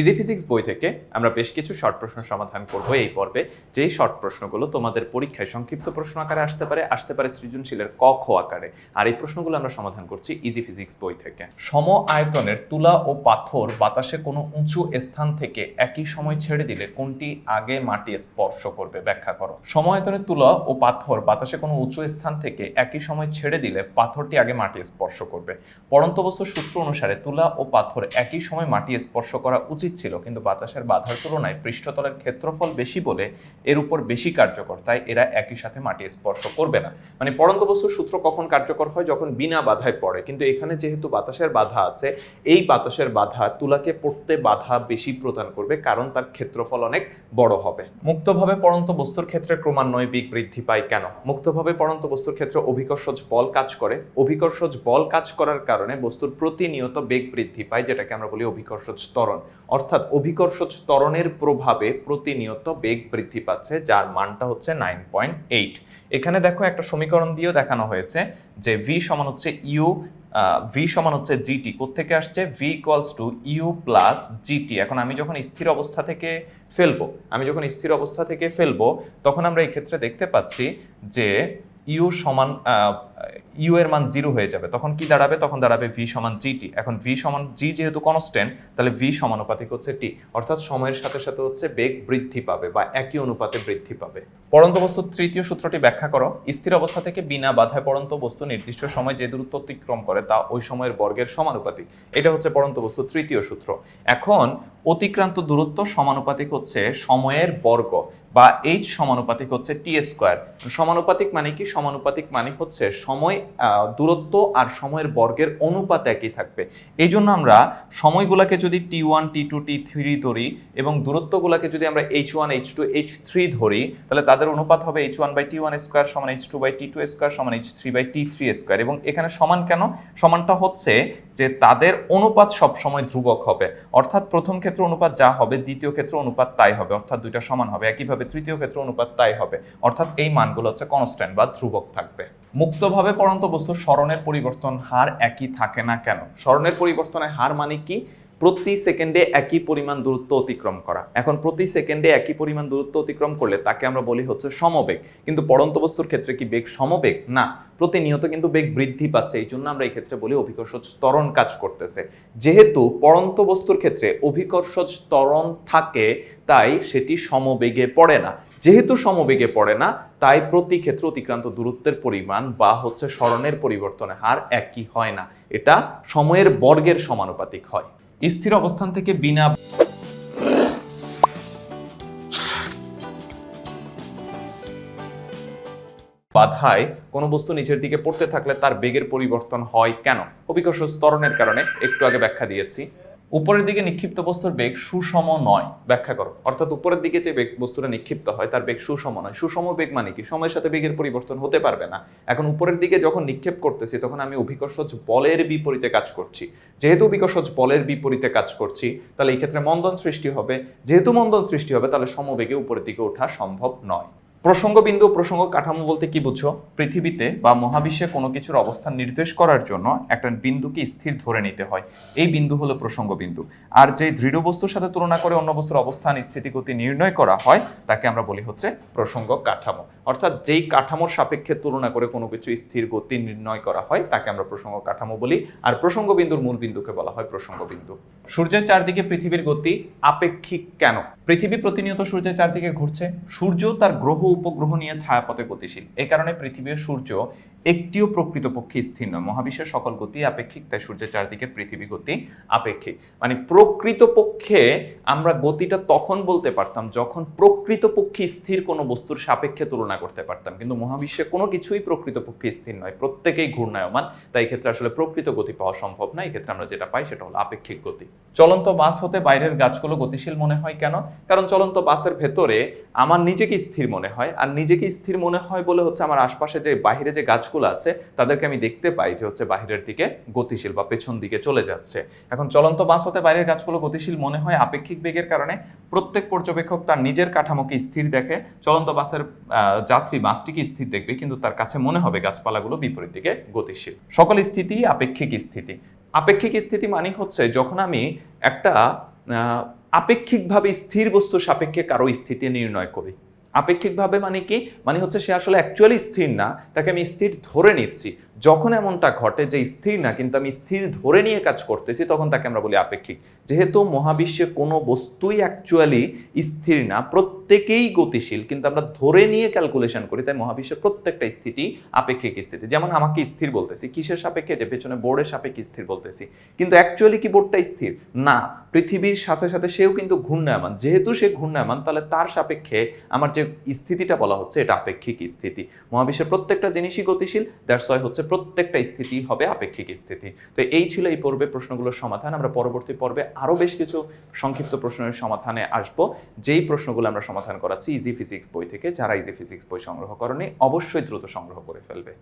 Easy physics বই থেকে আমরা বেশ কিছু শর্ট প্রশ্ন সমাধান করব এই পর্বে। যেই শর্ট প্রশ্নগুলো তোমাদের পরীক্ষায় সংক্ষিপ্ত প্রশ্ন আকারে আসতে পারে আসতে পারে সৃজনশীলের ক, খ আকারে। আর এই প্রশ্নগুলো আমরা সমাধান করছি ইজি ফিজিক্স বই থেকে। সম আয়তনের তুলা ও পাথর বাতাসে কোনো উঁচু স্থান থেকে একই সময় ছেড়ে দিলে কোনটি আগে মাটি স্পর্শ করবে? ব্যাখ্যা করো। সম আয়তনের তুলা ও পাথর বাতাসে কোনো উঁচু স্থান থেকে একই সময় ছেড়ে দিলে পাথরটি আগে মাটি স্পর্শ করবে। পরন্ত বস্তুর সূত্র অনুসারে তুলা ও পাথর একই সময় মাটি স্পর্শ করা উচিত ছিল, কিন্তু বাতাসের বাধার তুলনায় পৃষ্ঠতলের ক্ষেত্রফল বেশি বলে এর উপর বেশি কার্যকর, তাই এরা একই সাথে মাটি স্পর্শ করবে না। মানে পরন্ত বস্তুর সূত্র কখন কার্যকর হয়? যখন বিনা বাধায় পড়ে। কিন্তু এখানে যেহেতু বাতাসের বাধা আছে, এই বাতাসের বাধা তুলাকে পড়তে বাধা বেশি প্রদান করবে, কারণ তার ক্ষেত্রফল অনেক বড় হবে। মুক্তভাবে পড়ন্ত বস্তুর ক্ষেত্রে ক্রমান্বয়ে বেগ বৃদ্ধি পায় কেন? মুক্তভাবে পড়ন্ত বস্তুর ক্ষেত্রে অভিকর্ষজ বল কাজ করে। অভিকর্ষজ বল কাজ করার কারণে বস্তুর প্রতিনিয়ত বেগ বৃদ্ধি পায়, যেটাকে আমরা বলি অভিকর্ষজ ত্বরণ। অর্থাৎ অভিকর্ষজ ত্বরণের প্রভাবে প্রতিনিয়ত বেগ বৃদ্ধি পাচ্ছে, যার মানটা হচ্ছে নাইন পয়েন্ট এইট। এখানে দেখো একটা সমীকরণ দিয়েও দেখানো হয়েছে যে ভি সমান হচ্ছে ইউ ভি সমান হচ্ছে জিটি কোথেকে আসছে? V equals to U plus GT এখন আমি যখন স্থির অবস্থা থেকে ফেলব, আমি যখন স্থির অবস্থা থেকে ফেলব, তখন আমরা এই ক্ষেত্রে দেখতে পাচ্ছি যে ইউ সমান ইউ এর মান জিরো হয়ে যাবে। তখন কি দাঁড়াবে? তখন দাঁড়াবে ভি সমান জিটি এখন ভি সমান জি যেহেতু কনস্ট্যান্ট তাহলে ভি সমানুপাতিক হচ্ছে টি। অর্থাৎ সময়ের সাথে সাথে হচ্ছে বেগ বৃদ্ধি পাবে বা একই অনুপাতে বৃদ্ধি পাবে। পরন্ত বস্তুর তৃতীয় সূত্রটি ব্যাখ্যা করো। স্থির অবস্থা থেকে বিনা বাধায় পরন্ত বস্তু নির্দিষ্ট সময় যে দূরত্ব অতিক্রম করে তা ওই সময়ের বর্গের সমানুপাতিক। এটা হচ্ছে পরন্ত বস্তুর তৃতীয় সূত্র। এখন অতিক্রান্ত দূরত্ব সমানুপাতিক হচ্ছে সময়ের বর্গ বা এইচ সমানুপাতিক হচ্ছে টি স্কোয়ার সমানুপাতিক মানে কি? সমানুপাতিক মানে হচ্ছে সময় দূরত্ব আর সময়ের বর্গের অনুপাত একই থাকবে। এই জন্য আমরা সময়গুলোকে যদি T one T two T three ধরি এবং দূরত্বগুলোকে যদি আমরা H one H two H three ধরি, তাহলে তাদের অনুপাত হবে H one by T one square সমান H two by T two square সমান H three by T three square এবং এখানে সমান কেন? সমানটা হচ্ছে যে তাদের অনুপাত সবসময় ধ্রুবক হবে। অর্থাৎ প্রথম ক্ষেত্র অনুপাত যা হবে, দ্বিতীয় ক্ষেত্র অনুপাত তাই হবে, অর্থাৎ দুইটা সমান হবে। একইভাবে তৃতীয় ক্ষেত্র অনুপাত তাই হবে, অর্থাৎ এই মানগুলো হচ্ছে কনস্ট্যান্ট বা ধ্রুবক থাকবে। মুক্তভাবে পরন্ত বস্তু, স্মরণের পরিবর্তন হার একই থাকে না কেন? স্মরণের পরিবর্তনের হার মানে কি? প্রতি সেকেন্ডে একই পরিমাণ দূরত্ব অতিক্রম করা। এখন প্রতি সেকেন্ডে একই পরিমাণ দূরত্ব অতিক্রম করলে তাকে আমরা বলি হচ্ছে সমবেগ। কিন্তু পরন্ত বস্তুর ক্ষেত্রে কি বেগ সমবেগ? না। প্রতিনিয়ত কিন্তু বেগ বৃদ্ধি পাচ্ছে। এই জন্য আমরা এই ক্ষেত্রে বলি অভিকর্ষজ ত্বরণ কাজ করতেছে। যেহেতু পরন্ত বস্তুর ক্ষেত্রে অভিকর্ষজ ত্বরণ থাকে, তাই সেটি সমবেগে পড়ে না। যেহেতু সমবেগে পড়ে না, তাই প্রতি ক্ষেত্রে অতিক্রান্ত দূরত্বের পরিমাণ বা হচ্ছে স্মরণের পরিবর্তনের হার একই হয় না। এটা সময়ের বর্গের সমানুপাতিক হয়। স্থির অবস্থান থেকে বিনা বাধায় কোনো বস্তু নিচের দিকে পড়তে থাকলে তার বেগের পরিবর্তন হয় কেন? অভিকর্ষ স্তরণের কারণে একটু আগে ব্যাখ্যা দিয়েছি। উপরের দিকে নিক্ষিপ্ত বস্তুর বেগ সুষম নয়। ব্যাখ্যা করো। অর্থাৎ উপরের দিকে যে বেগ বস্তুটা নিক্ষিপ্ত হয়, তার বেগ সুষম নয়। সুষম বেগ মানে কি? সময়ের সাথে বেগের পরিবর্তন হতে পারবে না। এখন উপরের দিকে যখন নিক্ষেপ করতেছি, তখন আমি অভিকর্ষজ বলের বিপরীতে কাজ করছি। যেহেতু অভিকর্ষজ বলের বিপরীতে কাজ করছি, তাহলে এই ক্ষেত্রে মন্দন সৃষ্টি হবে। যেহেতু মন্দন সৃষ্টি হবে, তাহলে সমবেগে উপরের দিকে ওঠা সম্ভব নয়। প্রসঙ্গ বিন্দু প্রসঙ্গ কাঠামো বলতে কি বুঝছ? পৃথিবীতে বা মহাবিশ্বে কোনো কিছুর অবস্থান নির্দেশ করার জন্য একটা বিন্দুকে স্থির ধরে নিতে হয়। এই বিন্দু হলো প্রসঙ্গ বিন্দু আর যে দৃঢ় বস্তুর সাথে তুলনা করে অন্য বস্তুর অবস্থান, স্থিতিগতি নির্ণয় করা হয়, তাকে আমরা বলি হচ্ছে প্রসঙ্গ কাঠামো। অর্থাৎ যেই কাঠামোর সাপেক্ষে তুলনা করে কোনো কিছু স্থির গতি নির্ণয় করা হয়, তাকে আমরা প্রসঙ্গ কাঠামো বলি। আর প্রসঙ্গ বিন্দুর মূল বিন্দুকে বলা হয় প্রসঙ্গ বিন্দু সূর্যের চারদিকে পৃথিবীর গতি আপেক্ষিক কেন? পৃথিবী প্রতিনিয়ত সূর্যের চারদিকে ঘুরছে। সূর্য তার গ্রহ উপগ্রহ নিয়ে ছায়াপথে গতিশীল। এই কারণে পৃথিবী সূর্য একটিও প্রকৃতপক্ষে স্থির নয়। মহাবিশ্বের সকল গতি আপেক্ষিক, তাই সূর্যের চারদিকের পৃথিবী গতি আপেক্ষিক। মানে প্রকৃতপক্ষে আমরা গতিটা তখন বলতে পারতাম যখন প্রকৃতপক্ষে স্থির কোনো বস্তুর সাপেক্ষে তুলনা করতে পারতাম। কিন্তু মহাবিশ্বে কোনো কিছুই প্রকৃতপক্ষে স্থির নয়। প্রত্যেকেই ঘূর্ণায়মান, তাই ক্ষেত্রে আসলে প্রকৃত গতি পাওয়া সম্ভব না এই ক্ষেত্রে আমরা যেটা পাই সেটা হলো আপেক্ষিক গতি। চলন্ত বাস হতে বাইরের গাছগুলো গতিশীল মনে হয় কেন? কারণ চলন্ত বাসের ভেতরে আমার নিজেকে স্থির মনে হয়। আর নিজেকে স্থির মনে হয় বলে হচ্ছে আমার আশপাশে যে বাইরে যে গাছগুলো আছে, তাদেরকে আমি দেখতে পাই যে হচ্ছে বাহিরের দিকে গতিশীল বা পেছন দিকে চলে যাচ্ছে। এখন চলন্ত বাস হতে বাইরের গাছগুলো গতিশীল মনে হয় আপেক্ষিক বেগের কারণে। প্রত্যেক পর্যবেক্ষক তার নিজের কাঠামোকে স্থির দেখে, চলন্ত বাসের যাত্রী বাসটিকে স্থির দেখবে, কিন্তু তার কাছে মনে হবে গাছপালাগুলো বিপরীত দিকে গতিশীল। সকল স্থিতি আপেক্ষিক স্থিতি। আপেক্ষিক স্থিতি মানে হচ্ছে যখন আমি একটা আপেক্ষিকভাবে স্থির বস্তু সাপেক্ষে কারও স্থিতি নির্ণয় করি। আপেক্ষিকভাবে মানে কি? মানে হচ্ছে সে আসলে অ্যাকচুয়ালি স্থির না। তাকে আমি স্থির ধরে নিচ্ছি। যখন এমনটা ঘটে যে স্থির না, কিন্তু আমি স্থির ধরে নিয়ে কাজ করতেছি, তখন তাকে আমরা বলি আপেক্ষিক। যেহেতু মহাবিশ্বে কোনো বস্তুই অ্যাকচুয়ালি স্থির না, প্রত্যেকেই গতিশীল, কিন্তু আমরা ধরে নিয়ে ক্যালকুলেশন করি, তাই মহাবিশ্বের প্রত্যেকটা স্থিতি আপেক্ষিক স্থিতি। যেমন আমাকে স্থির বলতেছি, কিসের সাপেক্ষে? যে পেছনে বোর্ডের সাপেক্ষে স্থির বলতেছি। কিন্তু অ্যাকচুয়ালি কি বোর্ডটা স্থির। না, পৃথিবীর সাথে সাথে সেও কিন্তু ঘূর্ণায়মান। যেহেতু সে ঘূর্ণায়মান, তাহলে তার সাপেক্ষে আমার যে স্থিতিটা বলা হচ্ছে, এটা আপেক্ষিক স্থিতি। মহাবিশ্বের প্রত্যেকটা জিনিসই গতিশীল দ্যাটস হচ্ছে প্রত্যেকটা স্থিতি হবে আপেক্ষিক স্থিতি। তো এই ছিল এই পর্বে প্রশ্নগুলোর সমাধান। আমরা পরবর্তী পর্বে আরও বেশ কিছু সংক্ষিপ্ত প্রশ্নের সমাধানে আসব। যেই প্রশ্নগুলো আমরা সমাধান করাচ্ছি ইজি ফিজিক্স বই থেকে, যারা ইজি ফিজিক্স বই সংগ্রহ করেনি, অবশ্যই দ্রুত সংগ্রহ করে ফেলবে।